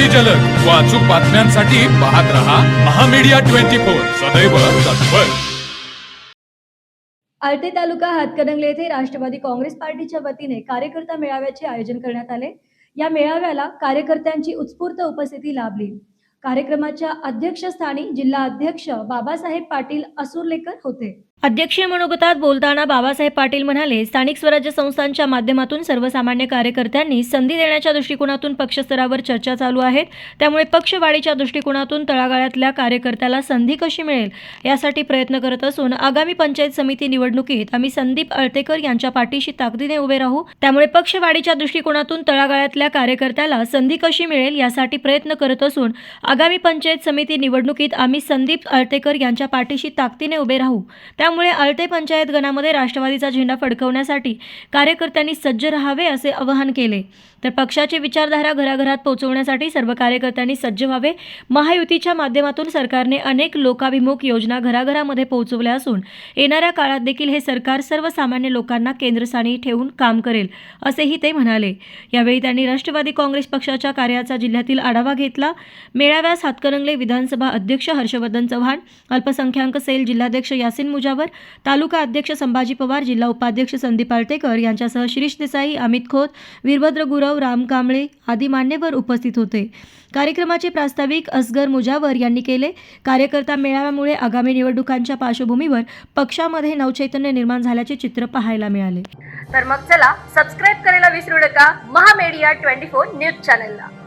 अति जलद. व अचूक बातम्यांसाठी पाहत रहा महामीडिया ट्वेंटी फोर. सदैव तत्पर. आळते तालुका हातकणंगले येथे राष्ट्रवादी काँग्रेस पार्टीच्या वतीने कार्यकर्ता मेळाव्याचे आयोजन करण्यात आले. या मेळाव्याला कार्यकर्त्यांची उत्स्फूर्त उपस्थिती लाभली. कार्यक्रमाच्या अध्यक्षस्थानी जिल्हा अध्यक्ष बाबासाहेब पाटील असुरलेकर होते. अध्यक्षीय मनोगतात बोलताना बाबासाहेब पाटील म्हणाले स्थानिक स्वराज्य संस्थांच्या माध्यमातून सर्वसामान्य कार्यकर्त्यांनी संधी देण्याच्या दृष्टिकोनातून पक्षस्तरावर चर्चा चालू आहेत. त्यामुळे पक्षवाढीच्या दृष्टिकोनातून तळागाळातल्या कार्यकर्त्याला संधी कशी मिळेल यासाठी प्रयत्न करत असून आगामी पंचायत समिती निवडणुकीत आम्ही संदीप अळतेकर यांच्या पाठीशी ताकदीने उभे राहू. त्यामुळे पक्षवाढीच्या दृष्टिकोनातून तळागाळातल्या कार्यकर्त्याला संधी कशी मिळेल यासाठी प्रयत्न करत असून आगामी पंचायत समिती निवडणुकीत आम्ही संदीप अळतेकर यांच्या पाठीशी ताकदीने उभे राहू. त्यामुळे अळते पंचायत गणामध्ये राष्ट्रवादीचा झेंडा फडकवण्यासाठी कार्यकर्त्यांनी सज्ज राहावे असे आवाहन केले. तर पक्षाची विचारधारा घराघरात पोहोचवण्यासाठी सर्व कार्यकर्त्यांनी सज्ज व्हावे. महायुतीच्या माध्यमातून सरकारने अनेक लोकाभिमुख योजना घराघरामध्ये पोहोचवल्या असून येणाऱ्या काळात देखील हे सरकार सर्वसामान्य लोकांना केंद्रस्थानी ठेवून काम करेल असेही ते म्हणाले. यावेळी त्यांनी राष्ट्रवादी काँग्रेस पक्षाच्या कार्याचा जिल्ह्यातील आढावा घेतला. मेळा मेळाव्यास हातकणंगले विधानसभा अध्यक्ष हर्षवर्धन चव्हाण अल्पसंख्याक सेल जिल्हाध्यक्ष यासिन मुजावर तालुका अध्यक्ष संभाजी पवार जिल्हा उपाध्यक्ष संदीप आळतेकर यांच्यासह शिरीष देसाई अमित खोत वीरभद्र गुरव राम कांबळे आदी मान्यवर उपस्थित होते. कार्यक्रमाचे प्रास्ताविक असगर मुजावर यांनी केले. कार्यकर्ता मेळाव्यामुळे आगामी निवडणुकांच्या पार्श्वभूमीवर पक्षामध्ये नवचैतन्य निर्माण झाल्याचे चित्र पाहायला मिळाले. तर मग चला सबस्क्राईब करायला विसरू नका. महामेडिया ट्वेंटी फोर न्यूज चॅनलला